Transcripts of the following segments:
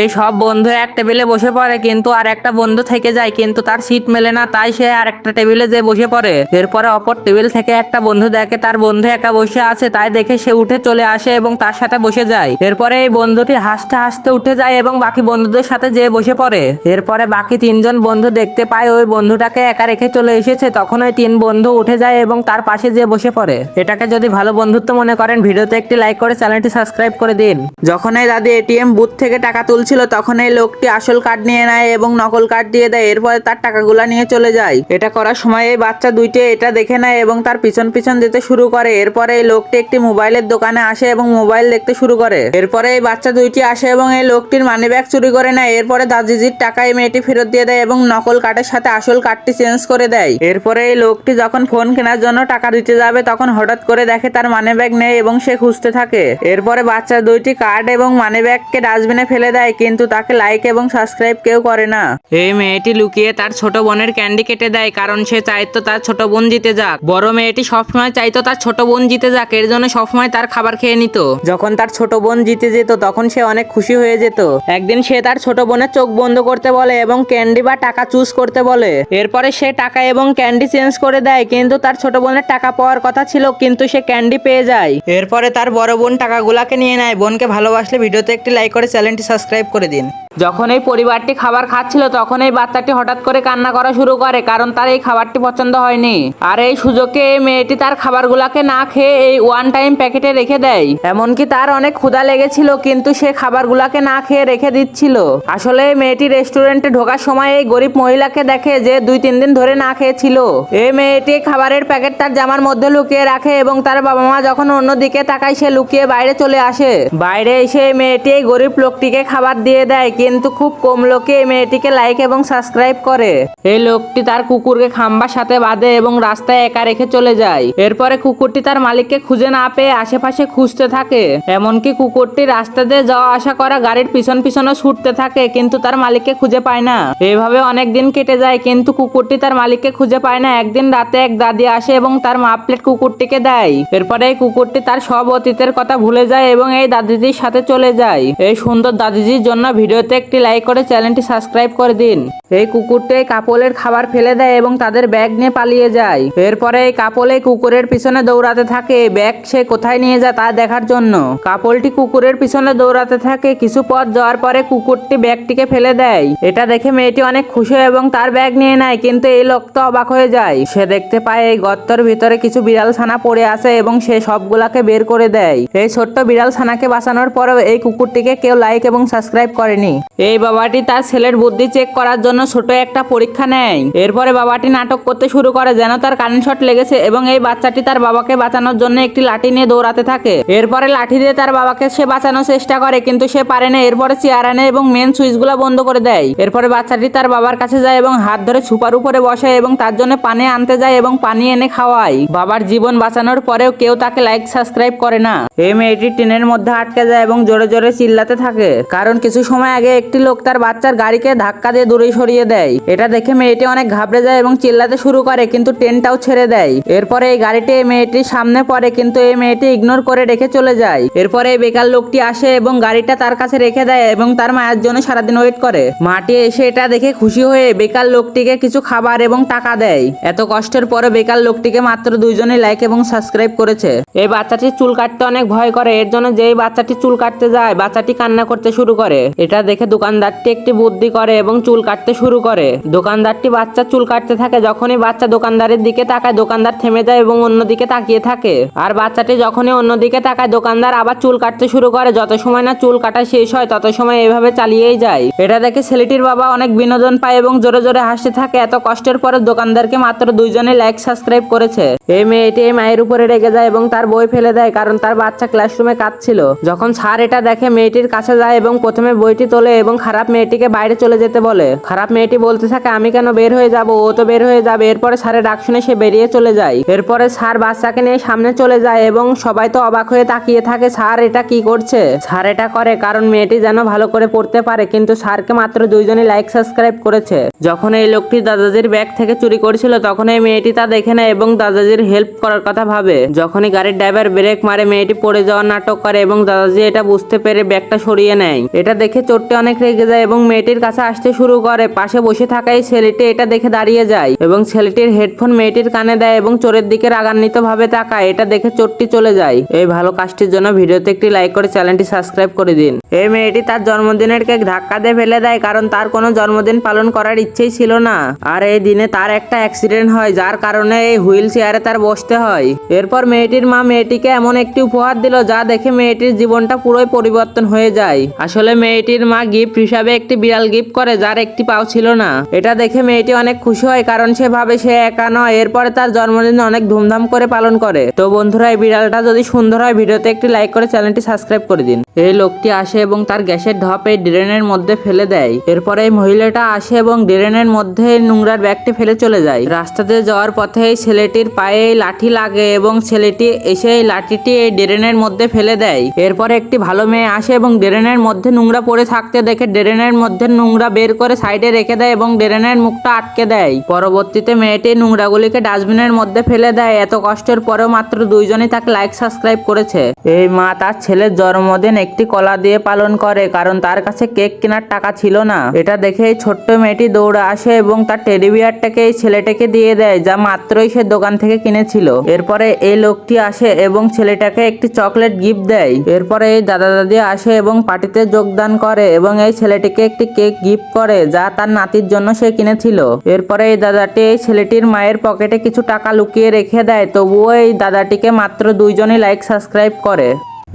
এই সব বন্ধু এক টেবিলে বসে পড়ে, কিন্তু আর একটা বন্ধু থেকে যায়, কিন্তু তার সিট মেলে না, তাই সে আর একটা টেবিলে যে বসে পড়ে। এরপরে অপর টেবিল থেকে একটা বন্ধু দেখে, তার বন্ধু একা বসে আছে, তাই দেখে সে উঠে চলে আসে এবং তার সাথে বসে যায়। এরপরে এই বন্ধুটি হাসতে হাসতে উঠে যায় এবং বাকি বন্ধুদের সাথে যেয়ে বসে পড়ে। এরপরে বাকি তিনজন বন্ধু দেখতে পায়, ওই বন্ধুটাকে একা রেখে চলে এসেছে, তখন ওই তিন বন্ধু উঠে যায় এবং তার পাশে যেয়ে বসে পড়ে। এটাকে যদি ভালো বন্ধুত্ব মনে করেন, ভিডিওতে একটি লাইক করে চ্যানেলটি সাবস্ক্রাইব করে দিন। যখন এই দাদি এটিএম বুথ থেকে টাকা তুলছিল তখন এই লোকটি আসল কার্ড নিয়ে নেয় এবং নকল কার্ড দিয়ে দেয়। এরপরে তার টাকাগুলা নিয়ে চলে যায়। এটা করার সময় এই বাচ্চা দুইটি এটা দেখে নেয় এবং তার পিছন পিছন দিতে শুরু করে। এরপরে এই লোকটি একটি মোবাইলের দোকানে আসে এবং মোবাইল দেখতে শুরু করে। এরপরে এই বাচ্চা দুইটি আসে এবং এই লোকটির মানি ব্যাগ চুরি করে নেয়। এরপরে দাদিজির টাকা এই মেয়েটি ফেরত দিয়ে দেয় এবং নকল কার্ডের সাথে আসল কার্ডটি চেঞ্জ করে দেয়। এরপরে এই লোকটি যখন ফোন কেনার জন্য টাকা দিতে যাবে, তখন হঠাৎ করে দেখে তার মানি ব্যাগ নেই এবং সে খুঁজতে থাকে। এরপরে বাচ্চা দুইটি কার্ড এবং মানি ব্যাগকে ডাস্টবিনে ফেলে দেয়। কিন্তু তাকে লাইক এবং সাবস্ক্রাইব কেউ করে না। এই মেয়েটি লুকিয়ে তার ছোট বোনের ক্যান্ডি কেটে দেয় কারণ সে চাইতো তার ছোট বোন জিতে যাক। বড় মেয়েটি সবসময় চাইতো তার ছোট বোন জিতে যাক এর জন্য সবসময় তার খাবার খেয়ে নিত। যখন তার ছোট বোন জিতে যেত তখন সে অনেক খুশি হয়ে যেত। একদিন সে তার ছোট বোনের চোখ বন্ধ করতে বলে এবং ক্যান্ডি বা টাকা চুজ করতে বলে। এরপরে সে টাকা এবং ক্যান্ডি চেঞ্জ করে দেয় কিন্তু তার ছোট বোনের টাকা পাওয়ার কথা ছিল কিন্তু সে ক্যান্ডি পেয়ে যায়। এরপরে তার বড় বোন টাকাগুলাকে নিয়ে নেয়। বোনকে ভালোবাসলে ভিডিওতে একটি লাইক করে চ্যানেলটি সাবস্ক্রাইব করে দিন। যখন এই পরিবারটি খাবার খাচ্ছিল, তখন এই বাচ্চাটি হঠাৎ করে কান্না করা শুরু করে, কারণ তার এই খাবারটি পছন্দ হয়নি। আর এই সুযোগে এই মেয়েটি তার খাবারগুলাকে না খেয়ে এই ওয়ান টাইম প্যাকেটে রেখে দেয়। এমনকি তার অনেক ক্ষুধা লেগেছিল, কিন্তু সে খাবারগুলাকে না খেয়ে রেখে দিচ্ছিল। আসলে এই মেয়েটি রেস্টুরেন্টে ঢোকার সময় এই গরিব মহিলাকে দেখে যে দুই তিন দিন ধরে না খেয়েছিল। এই মেয়েটি খাবারের প্যাকেট তার জামার মধ্যে লুকিয়ে রাখে এবং তার বাবা মা যখন অন্যদিকে তাকায়, সে লুকিয়ে বাইরে চলে আসে। বাইরে এসে মেয়েটি এই গরিব লোকটিকে খাবার দিয়ে দেয় কিন্তু খুব কম লোকে এই মেয়েটিকে লাইক এবং সাবস্ক্রাইব করে। এই লোকটি তার কুকুরকে খাম্বার সাথে বাঁধে এবং রাস্তায় একা রেখে চলে যায়। এরপরে কুকুরটি তার মালিককে খুঁজে না পেয়ে আশেপাশে খুঁজতে থাকে। এমনকি কুকুরটি রাস্তা দিয়ে যাওয়া আসা করা গাড়ির পিছন পিছনে ছুটতে থাকে, কিন্তু তার মালিককে খুঁজে পায় না। এইভাবে অনেক দিন কেটে যায়, কিন্তু কুকুরটি তার মালিককে খুঁজে পায় না। একদিন রাতে এক দাদি আসে এবং তার মা প্লেট কুকুরটিকে দেয়। এরপরে এই কুকুরটি তার সব অতীতের কথা ভুলে যায় এবং এই দাদিজির সাথে চলে যায়। এই সুন্দর দাদিজির জন্য ভিডিওতে একটি লাইক করে চ্যানেলটি সাবস্ক্রাইব করে দিন। এই কুকুরটি এই কাপলের খাবার ফেলে দেয় এবং তাদের ব্যাগ নিয়ে পালিয়ে যায়। এরপরে এই কাপল কুকুরের পিছনে দৌড়াতে থাকে। ব্যাগ সে কোথায় নিয়ে যায় তা দেখার জন্য। কাপলটি কুকুরের পিছনে দৌড়াতে থাকে। কিছু পথ যাওয়ার পরে কুকুরটি ব্যাগটিকে ফেলে দেয়। এটা দেখে মেয়েটি অনেক খুশি হয় এবং তার ব্যাগ নিয়ে নেয়, কিন্তু এই লোক তো অবাক হয়ে যায়। সে দেখতে পায় এই গর্তর ভিতরে কিছু বিড়াল ছানা পড়ে আছে এবং সে সবগুলাকে বের করে দেয়। এই ছোট্ট বিড়াল ছানাকে বাঁচানোর পরেও এই কুকুরটিকে কেউ লাইক এবং সাবস্ক্রাইব করেনি। এই বাবাটি তার ছেলের বুদ্ধি চেক করার জন্য ছোট একটা পরীক্ষা নেয়। এরপরে বাবাটি নাটক করতে শুরু করে যেন তার কারেন্ট শট লেগেছে এবং এই বাচ্চাটি তার বাবাকে বাঁচানোর জন্য একটি লাঠি নিয়ে দৌড়াতে থাকে। এরপরে লাঠি দিয়ে তার বাবাকে সে বাঁচানোর চেষ্টা করে কিন্তু সে পারে না। এরপরে চেয়ার আনে এবং মেন সুইচগুলো বন্ধ করে দেয়। এরপরে বাচ্চাটি তার বাবার কাছে যায় এবং হাত ধরে ছুপার উপরে বসে এবং তার জন্য পানি আনতে যায় এবং পানি এনে খাওয়ায়। বাবার জীবন বাঁচানোর পরেও কেউ তাকে লাইক সাবস্ক্রাইব করে না। এই মেয়েটি ট্রেনের মধ্যে আটকে যায় এবং জোরে জোরে চিল্লাতে থাকে। কারণ কিছু সময় আগে একটি লোক তার বাচ্চার গাড়িকে ধাক্কা দিয়ে দূরে সরিয়ে দেয়। এটা দেখে মেয়েটি অনেক ঘাবড়ে যায় এবং চিল্লাতে শুরু করে, কিন্তু ট্রেনটাও ছেড়ে দেয়। এরপরে এই গাড়িটি এই মেয়েটির সামনে পড়ে, কিন্তু এই মেয়েটি ইগনোর করে রেখে চলে যায়। এরপরে এই বেকার লোকটি আসে এবং গাড়িটা তার কাছে রেখে দেয় এবং তার মায়ের জন্য সারাদিন ওয়েট করে। মাটি এসে এটা দেখে খুশি হয়ে বেকার লোকটিকে কিছু খাবার এবং টাকা দেয়। এত কষ্টের পরে বেকার লোকটিকে মাত্র দুইজনে লাইক এবং সাবস্ক্রাইব করেছে। এই বাচ্চাটি চুল কাটতে অনেক ভয় করে, এর জন্য যেই বাচ্চাটি চুল কাটতে যায়, বাচ্চাটি কান্না করতে শুরু করে। এটা দেখে দোকানদারটি একটি বুদ্ধি করে এবং চুল কাটতে শুরু করে। দোকানদারটি বাচ্চা চুল কাটতে থাকে, যখনই বাচ্চা দোকানদারের দিকে তাকায়, দোকানদার থেমে যায় এবং অন্যদিকে তাকিয়ে থাকে। আর বাচ্চাটি যখনই অন্যদিকে তাকায়, দোকানদার আবার চুল কাটতে শুরু করে। যত সময় না চুল কাটা শেষ হয়, তত সময় এভাবে চালিয়েই যায়। এটা দেখে ছেলেটির বাবা অনেক বিনোদন পায় এবং জোরে জোরে হাসতে থাকে। এত কষ্টের পরে দোকানদারকে মাত্র দুইজনে লাইক সাবস্ক্রাইব করেছে। এই মেয়েটি এই মায়ের উপরে রেগে যায় এবং তার বই ফেলে দেয়, কারণ তার বাচ্চা ক্লাসরুমে কাঁদছিল। যখন স্যার এটা দেখে, মেয়েটির কাছে যায় এবং প্রথমে বইটি তোলে এবং খারাপ মেয়েটিকে বাইরে চলে যেতে বলে। খারাপ মেয়েটি বলতে থাকে, আমি কেন বের হয়ে যাব? ও তো বের হয়ে যাবে। এরপরে স্যারের ডাক শুনে সে বেরিয়ে চলে যায়। এরপরে স্যার বাচ্চাকে নিয়ে সামনে চলে যায় এবং সবাই তো অবাক হয়ে তাকিয়ে থাকে, স্যার, এটা কি করছে? স্যার, এটা করে, কারণ মেয়েটি যেন ভালো করে পড়তে পারে, কিন্তু স্যারকে মাত্র দুইজনই লাইক সাবস্ক্রাইব করেছে। যখন এই লোকটি দাদাজির ব্যাগ থেকে চুরি করেছিল, তখন এই মেয়েটি তা দেখে নেয় এবং দাদাজির হেল্প করার কথা ভাবে। যখনই গাড়ির ড্রাইভার ব্রেক মারে, মেয়েটি পড়ে যাওয়ার নাটক করে এবং দাদাজি এটা বুঝতে পেরে ব্যাগটা সরিয়ে নেয়। এটা দেখে চোরটি অনেক রেগে যায় এবং মেয়েটির কাছে আসতে শুরু করে। পাশে বসে থাকা এই ছেলেটি এটা দেখে দাঁড়িয়ে যায় এবং ছেলেটির হেডফোন মেয়েটির কানে দেয় এবং চোরের দিকে রাগান্বিত ভাবে তাকায়। এটা দেখে চোরটি চলে যায়। এই ভালো কাজটির জন্য ভিডিওতে একটি লাইক করে চ্যানেলটি সাবস্ক্রাইব করে দিন। এই মেয়েটি তার জন্মদিনের কেক ধাক্কা দিয়ে ফেলে দেয় কারণ তার কোনো জন্মদিন পালন করার ইচ্ছেই ছিল না। আর এই দিনে তার একটা অ্যাক্সিডেন্ট হয়, যার কারণে এই হুইল চেয়ারে তার বসতে হয়। এরপর মেয়েটির মা মেয়েটিকে এমন একটি উপহার দিল, যা দেখে মেয়েটির জীবনটা পুরোই পরিবর্তন হয়ে যায়। আসলে মেয়েটির মা গিফট হিসাবে একটি বিড়াল গিফট করে, যার একটি পাও ছিল না। এটা দেখে মেয়েটি অনেক খুশি হয়, কারণ সে ভাবে সে একা নয়। এরপরে তার জন্মদিন অনেক ধুমধাম করে পালন করে। তো বন্ধুরা, এই বিড়ালটা যদি সুন্দর হয়, ভিডিওতে একটি লাইক করে চ্যানেলটি সাবস্ক্রাইব করে দিন। এই লোকটি আসে এবং তার গ্যাসের ঢপ ড্রেনের মধ্যে ফেলে দেয়। এরপরে এই মহিলাটা আসে এবং ড্রেনের মধ্যে নোংরার ব্যাগটি ফেলে চলে যায়। রাস্তাতে যাওয়ার পথে এই ছেলেটির পায়ে লাঠি লাগে এবং ছেলেটি এসে এই লাঠিটি এই ড্রেনের মধ্যে ফেলে দেয়। এরপরে একটি ভালো মেয়ে আসে এবং ড্রেনের মধ্যে নোংরা পড়ে থাকতে দেখে ড্রেনের মধ্যে নোংরা বের করে সাইডে রেখে দেয় এবং ড্রেনের মুখটা আটকে দেয়। পরবর্তীতে মেয়েটি নোংরাগুলিকে ডাস্টবিনের মধ্যে ফেলে দেয়। এত কষ্টের পরেও মাত্র দুইজনই তাকে লাইক সাবস্ক্রাইব করেছে। এই মা তার ছেলের জন্মদিন একটি কলা দিয়ে পালন করে, কারণ তার কাছে কেক কেনার টাকা ছিল না। এটা দেখে এই ছোট্ট মেয়েটি দৌড়ে আসে এবং তার টেডি বিয়ারটাকে এই ছেলেটাকে দিয়ে দেয়, যা মাত্রই সে দোকান থেকে কিনেছিল। এরপরে এই লোকটি আসে এবং ছেলেটাকে একটি চকলেট গিফট দেয়। এরপরে এই দাদা দাদি আসে এবং পার্টিতে যোগদান করে এবং এই ছেলেটিকে একটি কেক গিফট করে, যা তার নাতির জন্য সে কিনেছিল। এরপরে এই দাদাটি এই ছেলেটির মায়ের পকেটে কিছু টাকা লুকিয়ে রেখে দেয়, তবুও এই দাদাটিকে মাত্র দুইজনই লাইক সাবস্ক্রাইব করে।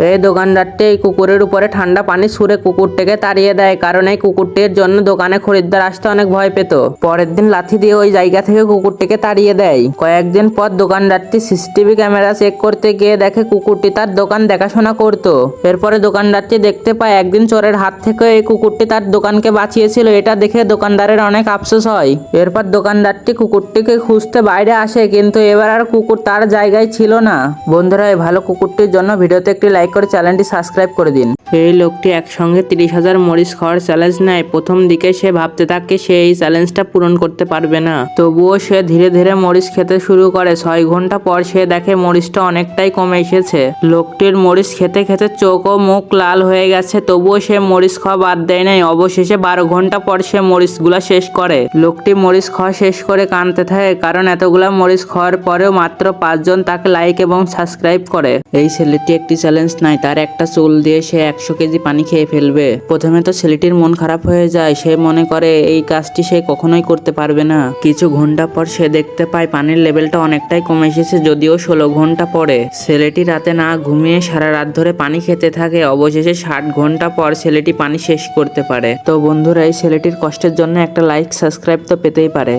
এই দোকানদারটি এই কুকুরের উপরে ঠান্ডা পানি ছুঁড়ে কুকুরটিকে তাড়িয়ে দেয়, কারণ এই কুকুরটির জন্য দোকানে খরিদ্দার আসতে অনেক ভয় পেত। পরের দিন লাথি দিয়ে ওই জায়গা থেকে কুকুরটিকে তাড়িয়ে দেয়। কয়েকদিন পর দোকানদারটি সিসিটিভি ক্যামেরা চেক করতে গিয়ে দেখে কুকুরটি তার দোকান দেখাশোনা করত। এরপরে দোকানদারটি দেখতে পায় একদিন চোরের হাত থেকে এই কুকুরটি তার দোকানকে বাঁচিয়েছিল, এটা দেখে দোকানদারের অনেক আফসোস হয়। এরপর দোকানদারটি কুকুরটিকে খুঁজতে বাইরে আসে, কিন্তু এবার আর কুকুর তার জায়গায় ছিল না। বন্ধুরা, এই ভালো কুকুরটির জন্য ভিডিওতে একটি লাইক করে চ্যানেলটি সাবস্ক্রাইব করে দিন। এই লোকটি একসঙ্গে তিরিশ হাজার মরিচ খাওয়ার চ্যালেঞ্জ নেয়। প্রথম দিকে সে ভাবতে থাকে সে এই চ্যালেঞ্জটা পূরণ করতে পারবে না। তবুও সে ধীরে ধীরে মরিচ খেতে শুরু করে। ছয় ঘণ্টা পর সে দেখে মরিচটা অনেকটাই কমে এসেছে। লোকটির মরিচ খেতে খেতে চোখ ও মুখ লাল হয়ে গেছে। তবুও সে মরিচ খাওয়া বাদ দেয় নাই। অবশেষে বারো ঘণ্টা পর সে মরিচগুলা শেষ করে। লোকটি মরিচ খাওয়া শেষ করে কানতে থাকে, কারণ এতগুলা মরিচ খাওয়ার পরেও মাত্র পাঁচজন তাকে লাইক এবং সাবস্ক্রাইব করে। এই ছেলেটি একটি চ্যালেঞ্জ নাই, তার একটা চুল দিয়ে সে একশো কেজি পানি খেয়ে ফেলবে। প্রথমে তো ছেলেটির মন খারাপ হয়ে যায়, সে মনে করে এই কাজটি সে কখনোই করতে পারবে না। কিছু ঘণ্টা পর সে দেখতে পায় পানির লেভেলটা অনেকটাই কমে এসেছে, যদিও ষোলো ঘণ্টা পরে। ছেলেটি রাতে না ঘুমিয়ে সারা রাত ধরে পানি খেতে থাকে, অবশেষে ষাট ঘণ্টা পর ছেলেটি পানি শেষ করতে পারে। তো বন্ধুরা, এই ছেলেটির কষ্টের জন্য একটা লাইক সাবস্ক্রাইব তো পেতেই পারে।